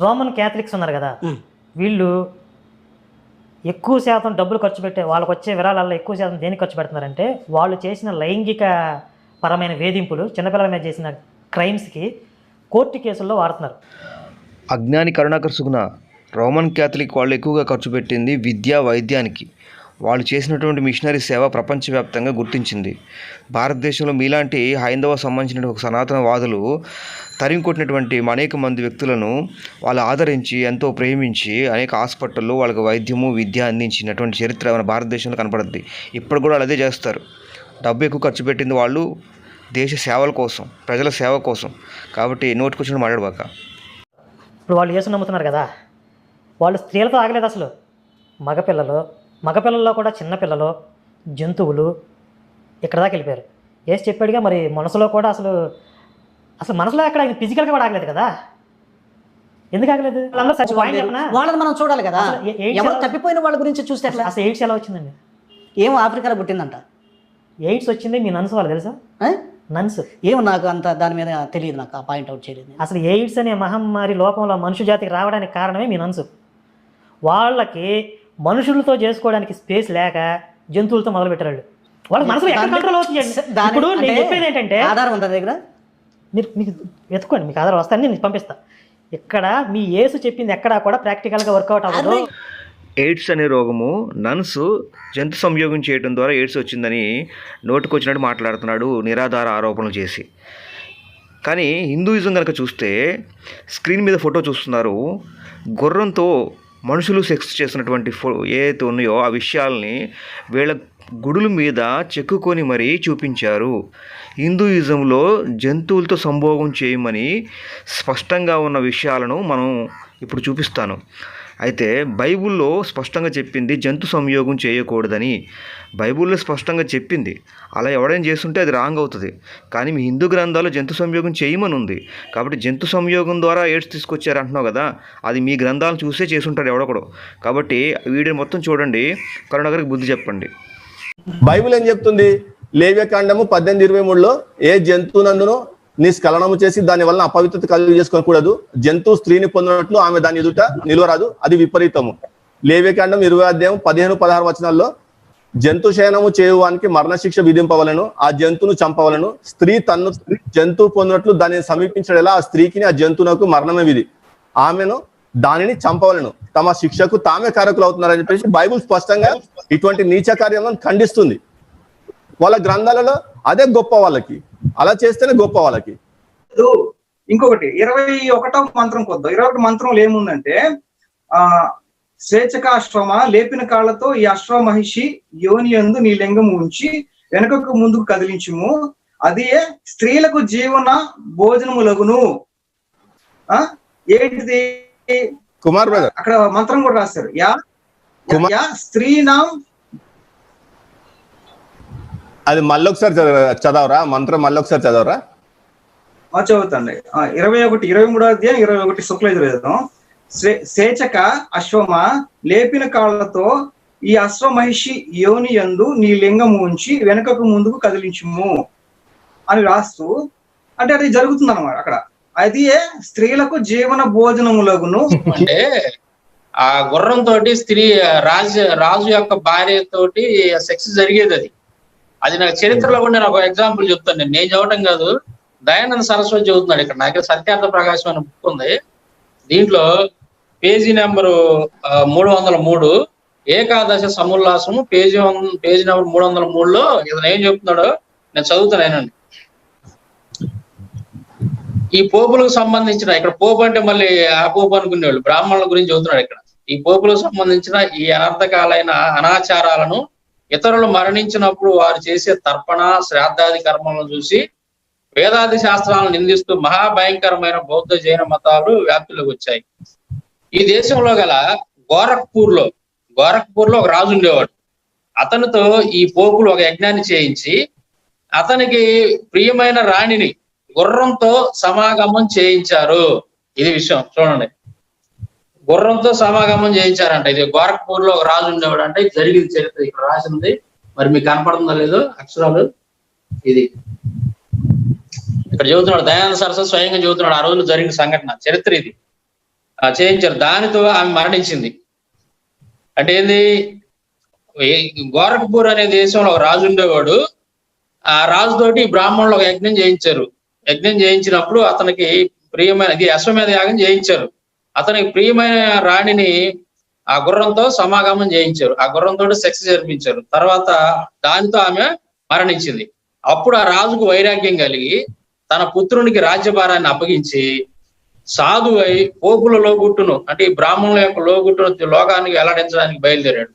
Roman Catholics ఉన్నారు కదా. వీళ్ళు ఎక్కువ శాతం డబ్బులు ఖర్చు పెట్టే వాళ్ళకి వచ్చే విరాళాల్లో ఎక్కువ శాతం దేనికి ఖర్చు పెడుతున్నారంటే వాళ్ళు చేసిన లైంగిక పరమైన వేధింపులు చిన్నపిల్లల మీద చేసిన క్రైమ్స్కి కోర్టు కేసుల్లో వాడుతున్నారు అజ్ఞాని కరుణాకర్ సుగుణ రోమన్ క్యాథలిక్ వాళ్ళు ఎక్కువగా ఖర్చు పెట్టింది విద్యా వైద్యానికి వాళ్ళు చేసినటువంటి మిషనరీ సేవ ప్రపంచవ్యాప్తంగా గుర్తించింది. భారతదేశంలో మీలాంటి హైందవ సంబంధించిన ఒక సనాతన వాదులు తరిమి కొట్టినటువంటి అనేక మంది వ్యక్తులను వాళ్ళు ఆదరించి ఎంతో ప్రేమించి అనేక హాస్పిటల్లో వాళ్ళకి వైద్యము విద్య అందించినటువంటి చరిత్ర మన భారతదేశంలో కనపడుద్ది. ఇప్పుడు కూడా వాళ్ళు అదే చేస్తారు. డబ్బు ఎక్కువ ఖర్చు పెట్టింది వాళ్ళు దేశ సేవల కోసం ప్రజల సేవ కోసం. కాబట్టి నోటికొచ్చిన మాట్లాడబాక. ఇప్పుడు వాళ్ళు యేసు నమ్ముతున్నారు కదా. వాళ్ళు స్త్రీలతో ఆగలేదు అసలు. మగపిల్లలు మగపిల్లల్లో కూడా చిన్నపిల్లలు జంతువులు ఇక్కడ దాకా వెళ్ళిపోయారు. ఏసి చెప్పాడుగా మరి మనసులో కూడా అసలు అసలు మనసులో అక్కడ ఆయన ఫిజికల్గా కూడా ఆగలేదు కదా? ఎందుకు ఆగలేదు? వాళ్ళని మనం చూడాలి కదా. ఎవరు తప్పిపోయిన వాళ్ళ గురించి చూస్తే అసలు ఎయిడ్స్ ఎలా వచ్చిందండి? ఏం ఆఫ్రికాలో పుట్టిందంట. ఎయిడ్స్ వచ్చింది మీ నన్స్ వాళ్ళు తెలుసా? నన్స్. ఏం నాకు అంత దాని మీద తెలియదు నాకు ఆ పాయింట్ అవుట్ చేయలేదు. అసలు ఎయిడ్స్ అనే మహమ్మారి లోకంలో మనుషు జాతికి రావడానికి కారణమే మీ నన్సు. వాళ్ళకి మనుషులతో చేసుకోవడానికి స్పేస్ లేక జంతువులతో మొదలు పెట్టారు వాళ్ళు వాళ్ళ మనసులో ఎక్కడ దాన్ని- కంట్రోల్ అవుతుంది ఇప్పుడు నేను చెప్పేది ఏంటంటే ఆధారం ఉందా దగ్గర? మీరు మీకు వెతుక్కోండి మీకు ఆధారం వస్తాను నేను పంపిస్తా. ఇక్కడ మీ ఏసు చెప్పింది ఎక్కడా కూడా ప్రాక్టికల్గా వర్కౌట్ అవ్వదు. ఎయిడ్స్ అనే రోగము నన్స్ జంతు సంయోగం చేయడం ద్వారా ఎయిడ్స్ వచ్చిందని నోటుకొచ్చినట్టు మాట్లాడుతున్నాడు నిరాధార ఆరోపణలు చేసి. కానీ హిందూయిజం కనుక చూస్తే స్క్రీన్ మీద ఫోటో చూస్తున్నారు గుర్రంతో మనుషులు సెక్స్ చేసినటువంటి ఫో ఏదైతే ఉన్నాయో ఆ విషయాల్ని వీళ్ళ గుడుల మీద చెక్కుకొని మరీ చూపించారు. హిందూయిజంలో జంతువులతో సంభోగం చేయమని స్పష్టంగా ఉన్న విషయాలను మనం ఇప్పుడు చూపిస్తాను. అయితే బైబిల్లో స్పష్టంగా చెప్పింది జంతు సంయోగం చేయకూడదని. బైబుల్లో స్పష్టంగా చెప్పింది. అలా ఎవడైనా చేస్తుంటే అది రాంగ్ అవుతుంది. కానీ మీ హిందూ గ్రంథాల్లో జంతు సంయోగం చేయమని ఉంది. కాబట్టి జంతు సంయోగం ద్వారా ఎయిడ్స్ తీసుకొచ్చారు అంటున్నావు కదా అది మీ గ్రంథాలను చూసే చేసుంటాడు ఎవడొకడు. కాబట్టి వీడియో మొత్తం చూడండి. కరుణాగర్కి బుద్ధి చెప్పండి. బైబిల్ ఏం చెప్తుంది? లేవ్యకాండము పద్దెనిమిది ఇరవై మూడులో ఏ జంతువునందునో నిష్కలనము చేసి దాని వలన అపవిత్రత కలుగు చేసుకోకూడదు. జంతువు స్త్రీని పొందినట్లు ఆమె దాని ఎదుట నిలవరాదు. అది విపరీతము. లేవ్యకాండం ఇరవై అధ్యాయం పదిహేను పదహారు వచనాల్లో జంతు శయనము చేయువానికి మరణశిక్ష విధింపవలను ఆ జంతువును చంపవలను. స్త్రీ తన్ను జంతువు పొందినట్లు దానిని సమీపించడలా ఆ స్త్రీకిని ఆ జంతువునకు మరణమే విధి. ఆమెను దానిని చంపవలను. తమ శిక్షకు తామే కారకులు అవుతున్నారని చెప్పేసి బైబుల్ స్పష్టంగా ఇటువంటి నీచ కార్యాలను ఖండిస్తుంది. వాళ్ళ గ్రంథాలలో అదే గొప్ప వాళ్ళకి. అలా చేస్తేనే గొప్ప వాళ్ళకి. ఇంకొకటి ఇరవై ఒకటో మంత్రం కొద్దాం. ఇరవై ఒకటి మంత్రంలో ఏముందంటే ఆ స్వేచ్ఛకాశ్రమ లేపిన కాళ్ళతో ఈ అశ్వ మహిషి యోని యందు నీ లింగము ఉంచి వెనుకకు ముందుకు కదిలించుము. అదే స్త్రీలకు జీవన భోజనములగును. ఆ? ఏంటిది? కుమార్ అక్కడ మంత్రం కూడా కుమార్- యా స్త్రీనాం అది మళ్ళొకసారి చదవ- చదవరా? మంత్రం మళ్ళొకసారి చదవరా? ఆ, చదువుతండి. ఇరవై ఒకటి ఇరవై మూడో అధ్యాయం ఇరవై ఒకటి శుక్ల యజుర్వేదం స్వే- స్వేచ్ఛక అశ్వమ లేపిన కాళ్ళతో ఈ అశ్వ మహిషి యోని యందు నీ లింగము ఉంచి వెనుకకు ముందుకు కదిలించుము అని రాస్తూ అంటే అది జరుగుతుంది అనమాట అక్కడ. అది స్త్రీలకు జీవన భోజనములగును. అంటే ఆ గుర్రం తోటి స్త్రీ రాజు రాజు యొక్క భార్య తోటి సెక్స్ జరిగేది అది అది నాకు చరిత్రలో కూడా నేను ఒక ఎగ్జాంపుల్ చెప్తాను నేను. నేను చదవటం కాదు. దయానంద సరస్వతి చదువుతున్నాడు ఇక్కడ. నాకు సత్యార్థ ప్రకాశం అని బుక్ ఉంది. దీంట్లో పేజీ నెంబరు మూడు వందల మూడు ఏకాదశ సముల్లాసము పేజీ పేజీ నెంబర్ మూడు వందల మూడులో ఇతను ఏం చెప్తున్నాడో నేను చదువుతాను ఏనండి ఈ పోపులకు సంబంధించిన ఇక్కడ పోపు అంటే మళ్ళీ ఆ పోపు అనుకునేవాళ్ళు. బ్రాహ్మణుల గురించి చదువుతున్నాడు ఇక్కడ. ఈ పోపులకు సంబంధించిన ఈ అనర్థకాలైన అనాచారాలను ఇతరులు మరణించినప్పుడు వారు చేసే తర్పణ శ్రాద్ధాది కర్మలను చూసి వేదాది శాస్త్రాలను నిందిస్తూ మహాభయంకరమైన బౌద్ధ జైన మతాలు వ్యాప్తిలోకి వచ్చాయి. ఈ దేశంలో గల గోరఖ్పూర్లో గోరఖ్పూర్లో ఒక రాజు ఉండేవాడు. అతనితో ఈ పోపులు ఒక యజ్ఞాన్ని చేయించి అతనికి ప్రియమైన రాణిని గుర్రంతో సమాగమం చేయించారు. ఇది విషయం. చూడండి. గుర్రంతో సమాగమం చేయించారంట. ఇది గోరఖ్పూర్లో ఒక రాజు ఉండేవాడు అంటే ఇది జరిగింది చరిత్ర. ఇక్కడ రాసింది. మరి మీకు కనపడుతుందో లేదో అక్షరాలు ఇది. ఇక్కడ చెబుతున్నాడు దయానంద సరస్వతి స్వయంగా చెబుతున్నాడు ఆ రోజున జరిగిన సంఘటన చరిత్ర ఇది. ఆ, చేయించారు. దానితో ఆమె మరణించింది. అంటే ఏంది? గోరఖ్పూర్ అనే దేశంలో ఒక రాజు ఉండేవాడు. ఆ రాజుతోటి బ్రాహ్మణులు ఒక యజ్ఞం చేయించారు. యజ్ఞం చేయించినప్పుడు అతనికి ప్రియమైన అశ్వమేధ యాగం చేయించారు. అతనికి ప్రియమైన రాణిని ఆ గుర్రంతో సమాగమం చేయించారు. ఆ గుర్రంతో సెక్స్ జరిపించారు. తర్వాత దానితో ఆమె మరణించింది. అప్పుడు ఆ రాజుకు వైరాగ్యం కలిగి తన పుత్రునికి రాజ్యభారాన్ని అప్పగించి సాధువై పోపుల లోగుట్టును అంటే ఈ బ్రాహ్మణుల యొక్క లోగుట్టును లోకానికి వెల్లడించడానికి బయలుదేరాడు.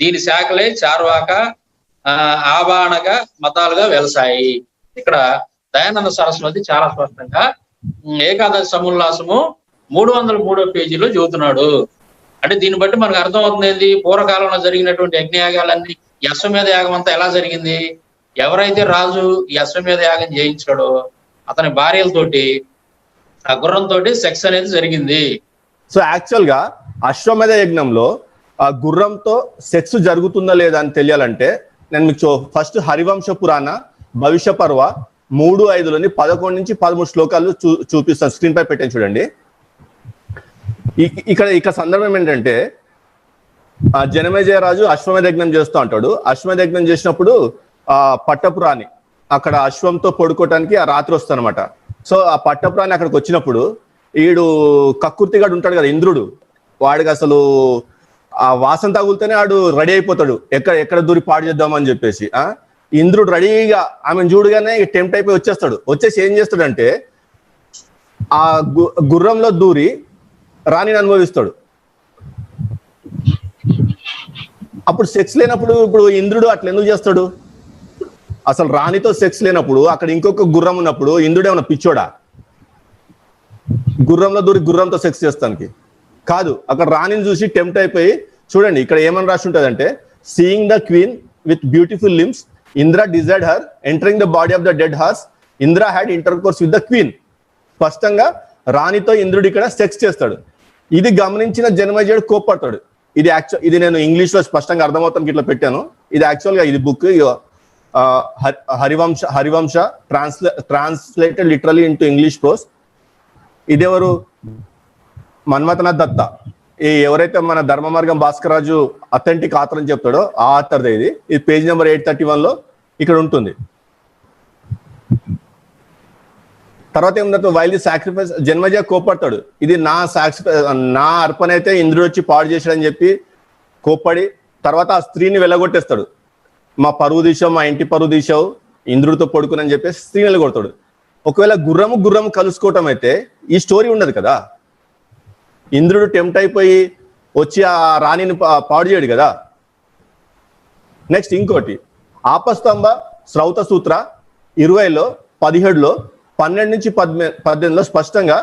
దీని శాఖలే చార్వాక ఆ, మతాలుగా వెలసాయి. ఇక్కడ దయానంద సరస్వతి చాలా స్పష్టంగా ఏకాదశి సముల్లాసము మూడు వందల మూడో పేజీలో చెబుతున్నాడు. అంటే దీన్ని బట్టి మనకు అర్థం అవుతుంది ఏంది? పూర్వకాలంలో జరిగినటువంటి యజ్ఞయాగాలన్నీ ఈ అశ్వమేధ యాగం అంతా ఎలా జరిగింది? ఎవరైతే రాజు ఈ అశ్వమేధ యాగం చేయించాడో అతని భార్యలతోటి ఆ గుర్రంతో సెక్స్ అనేది జరిగింది. సో యాక్చువల్గా అశ్వమేధ యజ్ఞంలో ఆ గుర్రంతో సెక్స్ జరుగుతుందా లేదా అని తెలియాలంటే నేను మీకు ఫస్ట్ హరివంశ పురాణ భవిష్య పర్వ మూడు ఐదులోని పదకొండు నుంచి పదమూడు శ్లోకాలు చూ చూపిస్తాను. స్క్రీన్ పై పెట్టాను చూడండి. ఇక్కడ ఇక్కడ సందర్భం ఏంటంటే ఆ జనమేజయ రాజు యజ్ఞం చేస్తూ ఉంటాడు. అశ్వమేధ యజ్ఞం చేసినప్పుడు ఆ పట్టపురాణి అక్కడ అశ్వంతో పడుకోవటానికి ఆ రాత్రి వస్తానమాట సో ఆ పట్టపురాణి అక్కడికి వచ్చినప్పుడు ఈడు కక్కుర్తిగాడు ఉంటాడు కదా ఇంద్రుడు. వాడికి అసలు ఆ వాసన తగులుతూనే ఆడు రెడీ అయిపోతాడు. ఎక్కడ ఎక్కడ దూరి పాడు చేద్దామని చెప్పేసి ఆ? ఇంద్రుడు రెడీగా ఆమెను చూడగానే టెంప్ట్ అయిపోయి వచ్చేస్తాడు. వచ్చేసి ఏం చేస్తాడంటే ఆ గు- గుర్రంలో దూరి రాణిని అనుభవిస్తాడు. అప్పుడు సెక్స్ లేనప్పుడు ఇప్పుడు ఇంద్రుడు అట్లా ఎందుకు చేస్తాడు? అసలు రాణితో సెక్స్ లేనప్పుడు అక్కడ ఇంకొక గుర్రం ఉన్నప్పుడు ఇంద్రుడు ఏమన్నా పిచ్చోడా? గుర్రంలో దూరి గుర్రంతో సెక్స్ చేస్తానికి. కాదు అక్కడ రాణిని చూసి టెంప్ట్ అయిపోయి చూడండి ఇక్కడ ఏమని రాసి ఉంటుందంటే seeing the queen with beautiful limbs Indra desired her entering the body of the dead horse Indra had intercourse with the queen స్పష్టంగా రాణితో ఇంద్రుడు ఇక్కడ సెక్స్ చేస్తాడు. ఇది గమనించిన జన్మజయుడు కోప్పడతాడు. ఇది యాక్చువల్ ఇది నేను ఇంగ్లీష్లో స్పష్టంగా అర్థమవుతానికి ఇట్లా పెట్టాను. ఇది యాక్చువల్గా ఇది book Harivamsha Harivamsha transla translated literally into English prose. ఇదెవరు? మన్మథనాథ్ Dutt. ఈ ఎవరైతే మన ధర్మ మార్గం భాస్కర్ రాజు అథెంటిక్ ఆథర్ అని చెప్తాడో ఆ ఆథర్దే ఇది. ఇది పేజ్ నెంబర్ ఎయిట్ థర్టీ వన్లో ఇక్కడ ఉంటుంది. తర్వాత ఏముందంటే వైల్ ది సాక్రిఫైస్ జన్మజ కోపడతాడు ఇది నా సాక్రిఫై నా అర్పణ అయితే ఇంద్రుడు వచ్చి పాడు చేశాడని చెప్పి కోప్పడి తర్వాత ఆ స్త్రీని వెళ్ళగొట్టేస్తాడు. మా పరువు తీసావు మా ఇంటి పరువు తీసావు ఇంద్రుడితో పడుకునని చెప్పేసి స్త్రీని వెళ్ళగొడతాడు. ఒకవేళ గుర్రము గుర్రము కలుసుకోవటం అయితే ఈ స్టోరీ ఉండదు కదా? ఇంద్రుడు టెంప్ట్ అయిపోయి వచ్చి ఆ రాణిని పా- పాడు చేయడు కదా? నెక్స్ట్ ఇంకోటి ఆపస్తంభ శ్రౌత సూత్ర ఇరవైలో పదిహేడులో పన్నెండు నుంచి పద్మే పద్దెనిమిదిలో స్పష్టంగా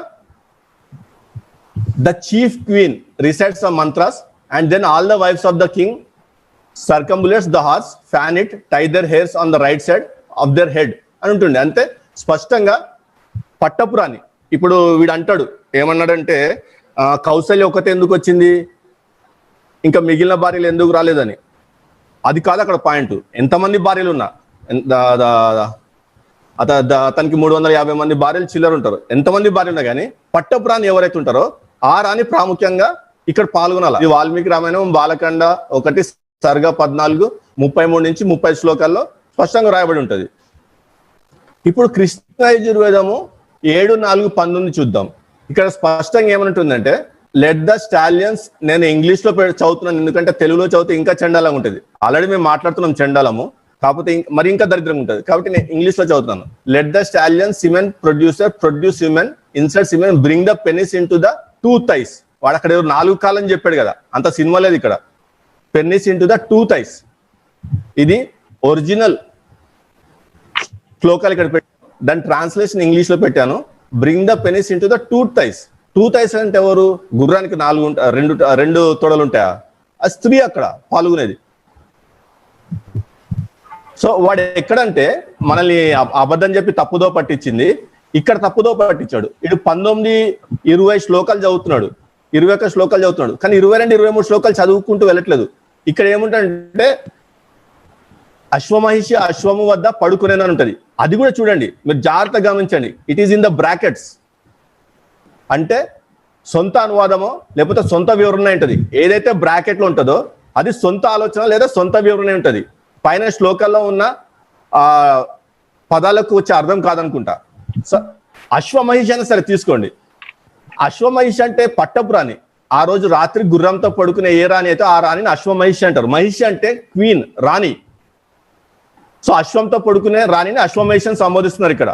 the chief queen resides some mantras and then all the wives of the king circumambulates the horse fan it tie their hairs on the right side of their head అని ఉంటుండే అంతే స్పష్టంగా పట్టపురాణి. ఇప్పుడు వీడు అంటాడు ఏమన్నాడంటే కౌశల్య కౌసల్య ఒకతే ఎందుకు వచ్చింది? ఇంకా మిగిలిన భార్యలు ఎందుకు రాలేదని. అది కాదు అక్కడ పాయింట్. ఎంతమంది భార్యలు ఉన్నా? అత అతనికి మూడు వందల యాభై మంది భార్యలు చిల్లర ఉంటారు. ఎంతమంది భార్యలు ఉన్నా కానీ పట్టపురాణి ఎవరైతే ఉంటారో ఆ రాణి ప్రాముఖ్యంగా ఇక్కడ పాల్గొనాలి. ఇది వాల్మీకి రామాయణం బాలకండ ఒకటి సర్గ పద్నాలుగు ముప్పై మూడు నుంచి ముప్పై శ్లోకాల్లో స్పష్టంగా రాయబడి ఉంటుంది. ఇప్పుడు కృష్ణ యజుర్వేదము ఏడు నాలుగు పంతొమ్మిది చూద్దాం. ఇక్కడ స్పష్టంగా ఏమంటుందంటే లెట్ ద స్టాలియన్స్ నేను ఇంగ్లీష్లో చదువుతున్నాను ఎందుకంటే తెలుగులో చదివితే ఇంకా చండాలంగా ఉంటుంది. ఆల్రెడీ మేము మాట్లాడుతున్నాం చండాలము. కాకపోతే మరి ఇంకా దరిద్రంగా ఉంటుంది. కాబట్టి నేను ఇంగ్లీష్లో చదువుతాను let the stallion semen producer produce semen insert semen bring the penis into the two thighs వాడు అక్కడ నాలుగు కాలని చెప్పాడు కదా. అంత సినిమా లేదు ఇక్కడ. Penis into the two thighs ఇది ఒరిజినల్ శ్లోకాలు ఇక్కడ పెట్టాను దాని ట్రాన్స్లేషన్ ఇంగ్లీష్లో పెట్టాను. Bring the penis into the two thighs two thighs అంటే ఎవరు? గుర్రానికి నాలుగు రెండు రెండు తొడలు ఉంటాయా? ఆ స్త్రీ అక్కడ పాల్గొనేది. సో వాడు ఎక్కడంటే మనల్ని అబద్ధం చెప్పి తప్పుదో పట్టించింది. ఇక్కడ తప్పుదో పట్టించాడు. ఇటు పంతొమ్మిది ఇరవై శ్లోకాలు చదువుతున్నాడు. ఇరవై ఒక్క శ్లోకాలు చదువుతున్నాడు. కానీ ఇరవై రెండు ఇరవై మూడు శ్లోకాలు చదువుకుంటూ వెళ్ళట్లేదు. ఇక్కడ ఏముంటంటే అశ్వమహిషి అశ్వము వద్ద పడుకునేనని ఉంటుంది. అది కూడా చూడండి. మీరు జాగ్రత్తగా గమనించండి. It is in the brackets అంటే సొంత అనువాదమో లేకపోతే సొంత వివరణ ఉంటుంది. ఏదైతే బ్రాకెట్లో ఉంటుందో అది సొంత ఆలోచన లేదా సొంత వివరణ ఉంటుంది. పైన శ్లోకాల్లో ఉన్న ఆ పదాలకు వచ్చే అర్థం కాదనుకుంటా. సో అశ్వమహిష అని సరే తీసుకోండి. అశ్వమహిష అంటే పట్టపు రాణి ఆ రోజు రాత్రి గుర్రంతో పడుకునే ఏ రాణి అయితే ఆ రాణిని అశ్వమహిషి అంటారు. మహిషి అంటే క్వీన్ రాణి. సో అశ్వంతో పడుకునే రాణిని అశ్వమహిషి అని సంబోధిస్తున్నారు ఇక్కడ.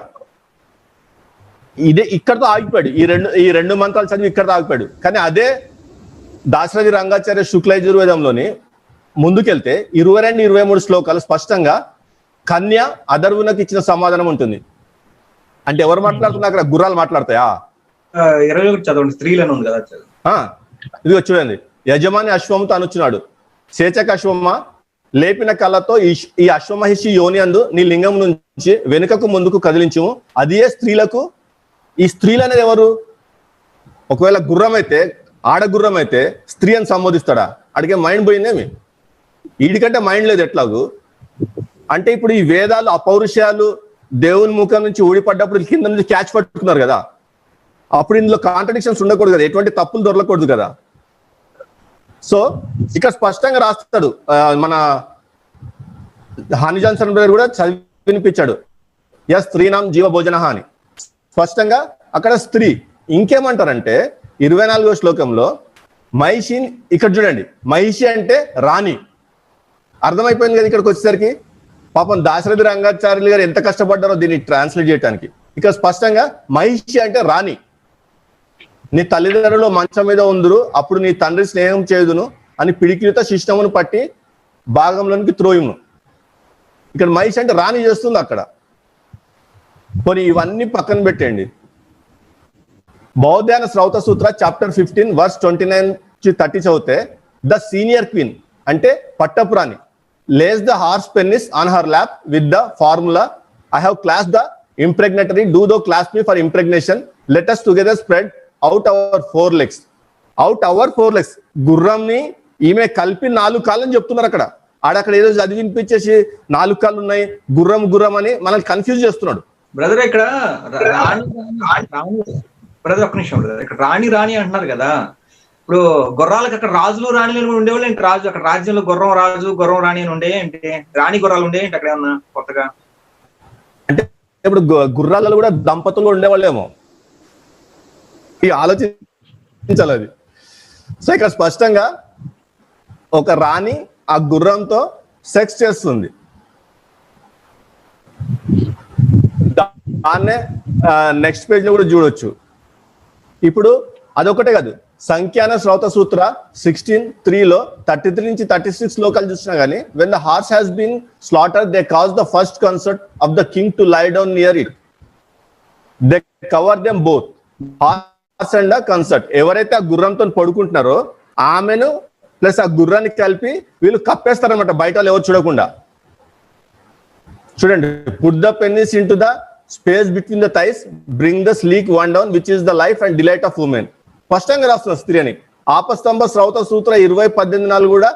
ఇదే ఇక్కడతో ఆగిపోయాడు. ఈ రెండు ఈ రెండు మంత్రాలు చదివి ఇక్కడతో ఆగిపోయాడు. కానీ అదే దాశరథి రంగాచార్య శుక్ల యజుర్వేదంలోని ముందుకెళ్తే ఇరవై రెండు ఇరవై మూడు శ్లోకాలు స్పష్టంగా కన్య అధర్వునకు ఇచ్చిన సమాధానం ఉంటుంది. అంటే ఎవరు మాట్లాడుతున్నారు అక్కడ? గుర్రాలు మాట్లాడతాయా? ఇరవై ఒకటి చదవండి. స్త్రీలను ఉంది కదా ఇదిగో చూడండి. యజమాని అశ్వంతో అనుచున్నాడు. సేచక అశ్వమ్మ లేపిన కళ్ళతో ఈ అశ్వమహిషి యోని అందు నీ లింగం నుంచి వెనుకకు ముందుకు కదిలించుము. అదియే స్త్రీలకు? ఈ స్త్రీలు అనేది ఎవరు? ఒకవేళ గుర్రం అయితే ఆడ గుర్రం అయితే స్త్రీ అని సంబోధిస్తాడా? అడిగే మైండ్ పోయిందేమి? వీడికంటే మైండ్ లేదు ఎట్లాగు? అంటే ఇప్పుడు ఈ వేదాలు అపౌరుషాలు దేవుని ముఖం నుంచి ఊడిపడ్డప్పుడు కింద నుంచి క్యాచ్ పట్టుకున్నారు కదా. అప్పుడు ఇందులో కాంట్రడిక్షన్స్ ఉండకూడదు కదా. ఎటువంటి తప్పులు దొరకకూడదు కదా. సో ఇక్కడ స్పష్టంగా రాస్తాడు మన హాని జాన్సన్ గారు కూడా చదివి వినిపించాడు ఎస్ స్త్రీనాం జీవ భోజన అని. స్పష్టంగా అక్కడ స్త్రీ ఇంకేమంటారంటే ఇరవై నాలుగో శ్లోకంలో మహిషిని ఇక్కడ చూడండి మహిషి అంటే రాణి. అర్థమైపోయింది కదా ఇక్కడికి వచ్చేసరికి? పాపం దాశరథి రంగాచార్యులు గారు ఎంత కష్టపడ్డారో దీన్ని ట్రాన్స్లేట్ చేయడానికి ఇక్కడ స్పష్టంగా మహిషి అంటే రాణి. నీ తల్లిదండ్రులు మంచం మీద ఉందరు అప్పుడు నీ తండ్రి స్నేహం చేదును అని పిడికిలితో శిష్టమును పట్టి భాగంలోనికి త్రోయుము ఇక్కడ మహిషి అంటే రాణి చేస్తుంది అక్కడ. పోనీ ఇవన్నీ పక్కన పెట్టండి Baudhayana Shrauta Sutra chapter fifteen verse twenty nine thirty చదివితే ద సీనియర్ క్వీన్ అంటే పట్టపురాణి. Lays the horse penis on her lap with the formula I have clasp the impregnatory do thou clasp me for impregnation let together spread out our four legs out our four legs గుర్రంని ఈమె కలిపి నాలుగు కాళ్ళని చెప్తున్నారు అక్కడ. ఆడక్కడ ఏదో చదివి వినిపించేసి నాలుగు కాళ్ళు ఉన్నాయి గుర్రం గుర్రం అని మనల్ని కన్ఫ్యూజ్ చేస్తున్నాడు. బ్రదర్ ఇక్కడ రాణి రాణి బ్రదర్ ఒక్క నిమిషం బ్రదర్ ఇక్కడ రాణి రాణి అంటున్నారు కదా. ఇప్పుడు గుర్రాలకు అక్కడ రాజులు రాణిలు కూడా ఉండేవాళ్ళు ఏంటి? రాజు అక్కడ రాజ్యంలో గుర్రం రాజు గుర్రం రాణి అని ఉండే ఏంటి? రాణి గుర్రాలు ఉండే ఏంటి అక్కడ ఏమన్నా కొత్తగా? అంటే ఇప్పుడు గు- గుర్రాలలో కూడా దంపతులు ఉండేవాళ్ళేమో. ఈ ఆలోచించాలి అది. సో ఇక్కడ స్పష్టంగా ఒక రాణి ఆ గుర్రంతో సెక్స్ చేస్తుంది. దాన్నే నెక్స్ట్ పేజ్లో కూడా చూడొచ్చు. ఇప్పుడు అదొకటే కాదు. సంఖ్యాన శ్రౌత సూత్ర సిక్స్టీన్ త్రీలో థర్టీ త్రీ నుంచి థర్టీ సిక్స్ లోకల్ చూసినా కానీ when the horse has been slaughter they cause the first consort of the king to lie down near it they cover them both horse and consort ఎవరైతే ఆ గుర్రంతో పడుకుంటున్నారో ఆమెను plus ఆ గుర్రాన్ని కలిపి వీళ్ళు కప్పేస్తారనమాట బయట వాళ్ళు ఎవరు చూడకుండా. చూడండి. Put the penis into the space between the thighs bring the sleek one down which is the life and delight of women స్పష్టంగా రాస్తున్న స్త్రీ అని. ఆపస్తంభ శ్రౌత సూత్ర ఇరవై పద్దెనిమిది నాలుగు కూడా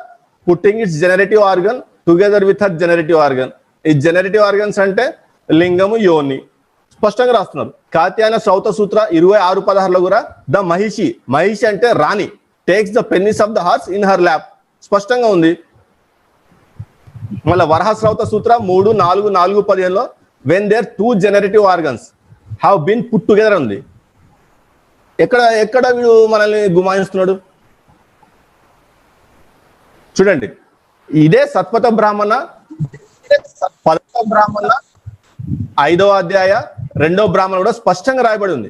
putting its generative organ together with her generative organ. ఈ generative organs అంటే లింగము యోని. స్పష్టంగా రాస్తున్నారు. కాత్యాయన శ్రౌత సూత్ర ఇరవై ఆరు పదహారులో కూడా ద మహిషి. మహిషి అంటే రాణి. Takes the penis of the horse in her lap స్పష్టంగా ఉంది. మళ్ళీ వరహస్రౌత సూత్ర మూడు నాలుగు నాలుగు పదిహేనులో when there two generative organs have been put together ఉంది. ఎక్కడ ఎక్కడ వీడు మనల్ని గుమాయిస్తున్నాడు? చూడండి. ఇదే సత్పథ బ్రాహ్మణ పదవ బ్రాహ్మణ ఐదవ అధ్యాయ రెండో బ్రాహ్మణ కూడా స్పష్టంగా రాయబడి ఉంది.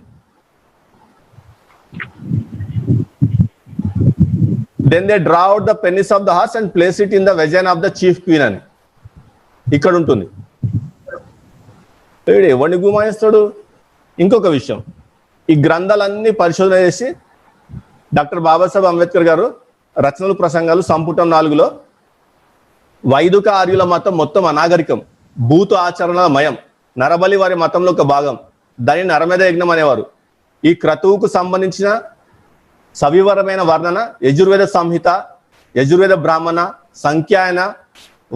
Then they draw out the penis of the horse and place it in the vagina of the chief queen అని. ఇక్కడ ఉంటుంది. ఎవరిని గుమాయిస్తాడు? ఇంకొక విషయం. ఈ గ్రంథాలన్నీ పరిశోధన చేసి డాక్టర్ బాబాసాహెబ్ అంబేద్కర్ గారు రచనలు ప్రసంగాలు సంపుటం నాలుగులో వైదిక ఆర్యుల మతం మొత్తం అనాగరికం భూత ఆచరణ మయం నరబలి వారి మతంలో ఒక భాగం దాని నరమేద యజ్ఞం అనేవారు. ఈ క్రతువుకు సంబంధించిన సవివరమైన వర్ణన యజుర్వేద సంహిత యజుర్వేద బ్రాహ్మణ సంఖ్యాయన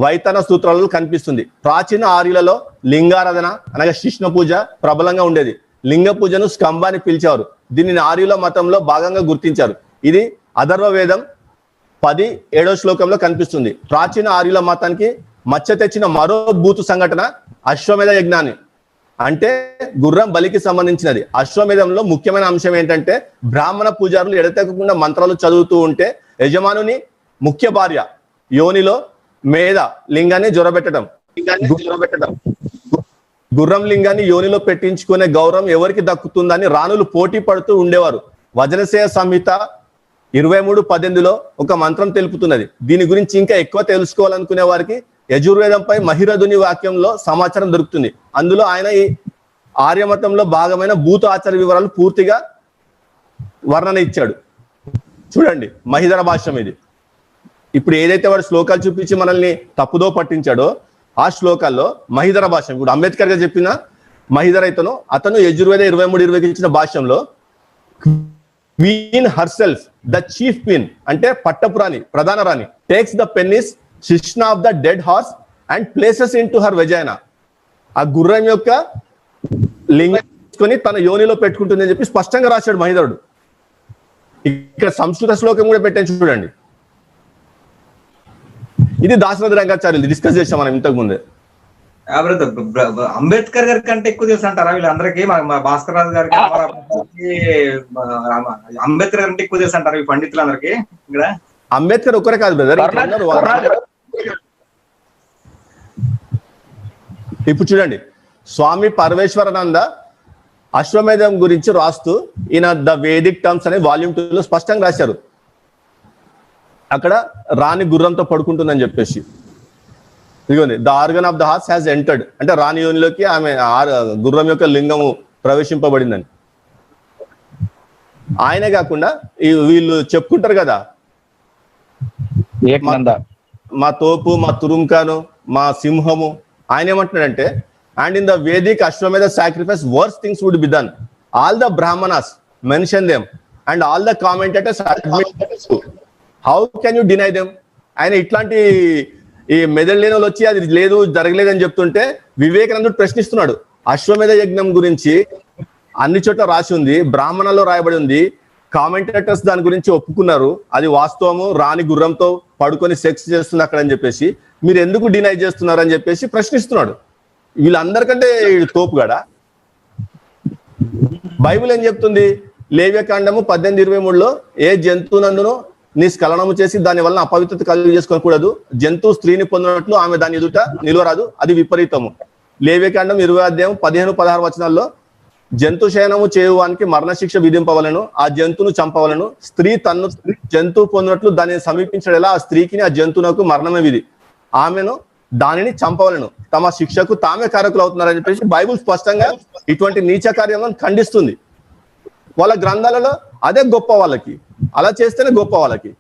వైతన సూత్రాలలో కనిపిస్తుంది. ప్రాచీన ఆర్యులలో లింగారాధన అనగా శిష్ణ పూజ ప్రబలంగా ఉండేది. లింగ పూజను స్కంబ అని పిలిచేవారు. దీనిని ఆర్యుల మతంలో భాగంగా గుర్తించారు. ఇది అధర్వ వేదం పది ఏడో శ్లోకంలో కనిపిస్తుంది. ప్రాచీన ఆర్యుల మతానికి మచ్చ తెచ్చిన మరో బూతు సంఘటన అశ్వమేధ యజ్ఞాన్ని. అంటే గుర్రం బలికి సంబంధించినది. అశ్వమేధంలో ముఖ్యమైన అంశం ఏంటంటే బ్రాహ్మణ పూజారులు ఎడతెక్కకుండా మంత్రాలు చదువుతూ ఉంటే యజమానుని ముఖ్య భార్య యోనిలో మేధ లింగాన్ని జ్వరబెట్టడం జ్వరబెట్టడం గుర్రం లింగాన్ని యోనిలో పెట్టించుకునే గౌరవం ఎవరికి దక్కుతుందని రాణులు పోటీ పడుతూ ఉండేవారు. వజనసేయ సంహిత ఇరవై మూడు పద్దెనిమిదిలో ఒక మంత్రం తెలుపుతున్నది. దీని గురించి ఇంకా ఎక్కువ తెలుసుకోవాలనుకునే వారికి యజుర్వేదంపై మహిరధుని వాక్యంలో సమాచారం దొరుకుతుంది. అందులో ఆయన ఈ ఆర్యమతంలో భాగమైన భూత ఆచార వివరాలు పూర్తిగా వర్ణన ఇచ్చాడు. చూడండి మహిధర భాష్యం ఇది. ఇప్పుడు ఏదైతే వాడు శ్లోకాలు చూపించి మనల్ని తప్పుదో పట్టించాడో ఆ శ్లోకాల్లో మహిధర భాష్యం ఇప్పుడు అంబేద్కర్ గారు చెప్పిన మహిధర అయితను అతను యజుర్వేద ఇరవై మూడు ఇరవైకి ఇచ్చిన భాష్యంలో queen herself the chief queen అంటే పట్టపురాణి ప్రధాన రాణి takes the penis శిష్ణ of the dead horse and places into her vagina ఆ గుర్రం యొక్క లింగం తీసుకొని తన యోనిలో పెట్టుకుంటుంది అని చెప్పి స్పష్టంగా రాశాడు మహిధరుడు ఇక్కడ సంస్కృత శ్లోకం కూడా పెట్టాను చూడండి. ఇది దాశరథ రంగాచార్యులు డిస్కస్ చేసాం మనం ఇంతకు ముందే. అంబేద్కర్ గారి కంటే ఎక్కువ తెలుసు అంటారా వీళ్ళందరికీ భాస్కర్ రాజు గారికి అంబేద్కర్ గారి కంటే ఎక్కువ తెలుసు అంటారు ఈ పండితులందరికీ? ఇక్కడ? అంబేద్కర్ ఒక్కరే కాదు బ్రదర్ ఇప్పుడు చూడండి. స్వామి పరమేశ్వరానంద అశ్వమేధం గురించి రాస్తూ ఈయన ద వేదిక్ టర్మ్స్ అనే వాల్యూమ్ టూ లో స్పష్టంగా రాశారు. అక్కడ రాణి గుర్రంతో పడుకుంటుందని చెప్పేసి. ఇదిగోండి the organ of the horse has entered అంటే రాణి యోనిలోకి ఆమె గుర్రం యొక్క లింగము ప్రవేశింపబడిందని. ఆయనే కాకుండా ఈ వీళ్ళు చెప్పుకుంటారు కదా. మా తోపు మా తురుంకాను మా సింహము. ఆయన ఏమంటున్నాడంటే and in the Vedic Ashvamedha sacrifice worse things would be done all the Brahmanas mention them and all the commentators how can you deny them ఆయన ఇట్లాంటి ఈ మెదడు లేని వాళ్ళు వచ్చి అది లేదు జరగలేదు అని చెప్తుంటే వివేకానందుడు ప్రశ్నిస్తున్నాడు. అశ్వమేధ యజ్ఞం గురించి అన్ని చోట్ల రాసి ఉంది బ్రాహ్మణలో రాయబడి ఉంది. కామెంటేటర్స్ దాని గురించి ఒప్పుకున్నారు. అది వాస్తవము రాణి గుర్రంతో పడుకొని సెక్స్ చేస్తుంది అక్కడ అని చెప్పేసి. మీరు ఎందుకు డినై చేస్తున్నారు అని చెప్పేసి ప్రశ్నిస్తున్నాడు. వీళ్ళందరికంటే వీడు తోపుగాడా బైబిల్ ఏం చెప్తుంది? లేవ్యకాండము పద్దెనిమిది ఇరవై మూడులో ఏ జంతువునందునో నీ చేసి దాని వలన అపవిత్రత కలిగి చేసుకోకూడదు. జంతువు స్త్రీని పొందినట్లు ఆమె దాని ఎదుట నిలవరాదు. అది విపరీతము. లేవ్యకాండం ఇరవై అధ్యాయం పదిహేను పదహారు వచనాల్లో జంతు శయనము చేయువానికి మరణశిక్ష విధింపవలను ఆ జంతువును చంపవలను. స్త్రీ తన్ను జంతువు పొందినట్లు దానిని సమీపించడేలా ఆ స్త్రీకి ఆ జంతువునకు మరణమే విధి ఆమెను దానిని చంపవలను. తమ శిక్షకు తామే కారకులు అవుతున్నారని చెప్పేసి బైబుల్ స్పష్టంగా ఇటువంటి నీచ కార్యాలను ఖండిస్తుంది. వాళ్ళ గ్రంథాలలో అదే గొప్ప వాళ్ళకి. అలా చేస్తేనే గొప్ప వాళ్ళకి.